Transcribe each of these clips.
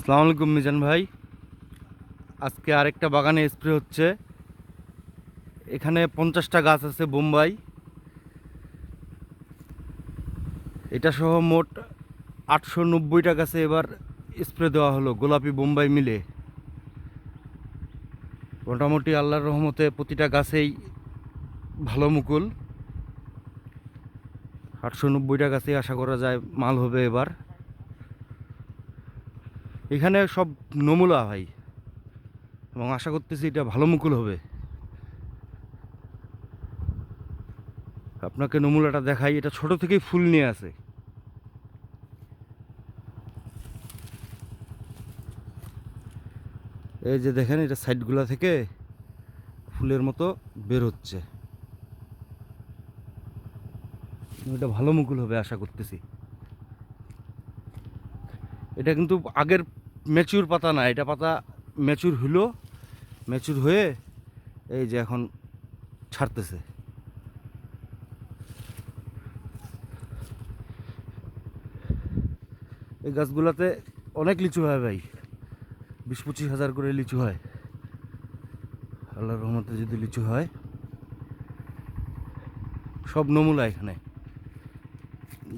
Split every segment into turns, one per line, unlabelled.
আসসালামু আলাইকুম মিজান ভাই। আজকে আরেকটা বাগানে স্প্রে হচ্ছে। এখানে পঞ্চাশটা গাছ আছে বোম্বাই। এটা সহ মোট আটশো নব্বইটা গাছে এবার স্প্রে দেওয়া হলো গোলাপি বোম্বাই মিলে। মোটামুটি আল্লাহর রহমতে প্রতিটা গাছেই ভালো মুকুল। আটশো নব্বইটা গাছেই আশা করা যায় মাল হবে এবার। এখানে সব নমুলা ভাই। এবং আশা করতেছি এটা ভালো মুকুল হবে। আপনাকে নমুলাটা দেখাই, এটা ছোট থেকেই ফুল নিয়ে আসে এই যে দেখেন, এটা সাইডগুলা থেকে ফুলের মতো বের হচ্ছে। এটা ভালো মুকুল হবে, আশা করতেছি। এটা কিন্তু আগের ম্যাচিউর পাতা না, এটা পাতা ম্যাচুর হলো ম্যাচুর হয়ে এই যে এখন ছাড়তেছে। এই গাছগুলাতে অনেক লিচু হয় ভাই, বিশ পঁচিশ হাজার করে লিচু হয়। আল্লাহ রহমতে যদি লিচু হয়, সব নমুলা এখানে।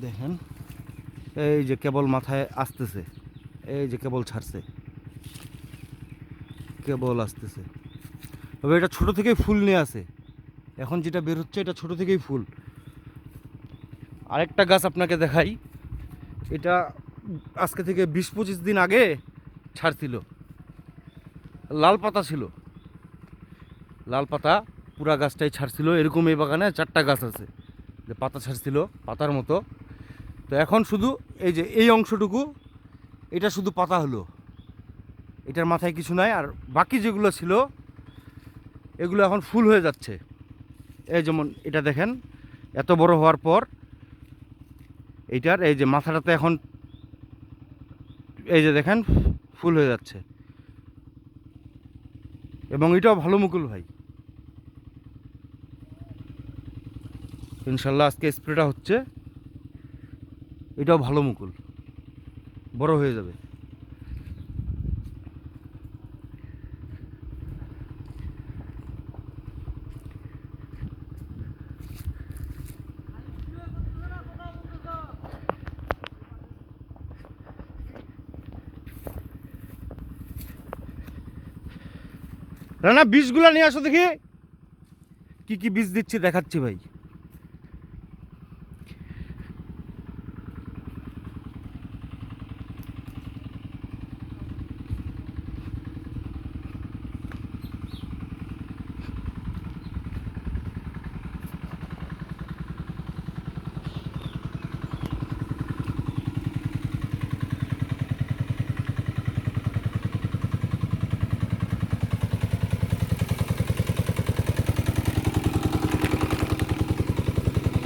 দেখেন, এই যে কেবল মাথায় আসতেছে। এই যে কেবল ছাড়ছে। কেবল আসতেছে। তবে এটা ছোট থেকেই ফুল নিয়ে আসে। এখন যেটা বের হচ্ছে, এটা ছোট থেকেই ফুল। আরেকটা গাছ আপনাকে দেখাই। এটা আজকে থেকে বিশ পঁচিশ দিন আগে ছাড়ছিল। লাল পাতা ছিল। লাল পাতা পুরা গাছটাই ছাড়ছিল। এরকম এই বাগানে চারটা গাছ আছে। যে পাতা ছাড়ছিল, পাতার মতো। তো এখন শুধু এই যে এই অংশটুকু এটা শুধু পাতা হলো। এটার মাথায় কিছু নাই, আর বাকি যেগুলো ছিল, এগুলো এখন ফুল হয়ে যাচ্ছে। এই যেমন এটা দেখেন, এত বড় হওয়ার পর এইটার, এই যে মাথাটাতে এখন এই যে দেখেন, ফুল হয়ে যাচ্ছে। এবং এটাও ভালো মুকুল ভাই। ইনশাল্লাহ আজকে স্প্রেটা হচ্ছে, এটাও ভালো মুকুল। বড় হয়ে যাবে। রানা বীজগুলো নিয়ে আসো দেখি। কি কি বীজ দিচ্ছি দেখাচ্ছি ভাই।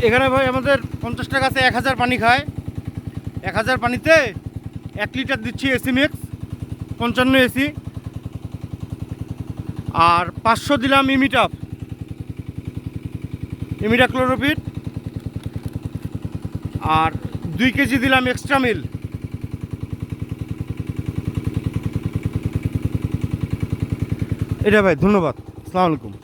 এখানে ভাই আমাদের পঞ্চাশ টাকা আছে, এক হাজার পানি খায়। এক হাজার পানিতে এক লিটার দিচ্ছি এসি মিক্স, পঞ্চান্ন এসি। আর পাঁচশো দিলাম ইমিটাপ। ইমিটা ক্লোরোপিড আর দুই কেজি দিলাম এক্সট্রা মিল। এটা ভাই, ধন্যবাদ। আসসালামু আলাইকুম।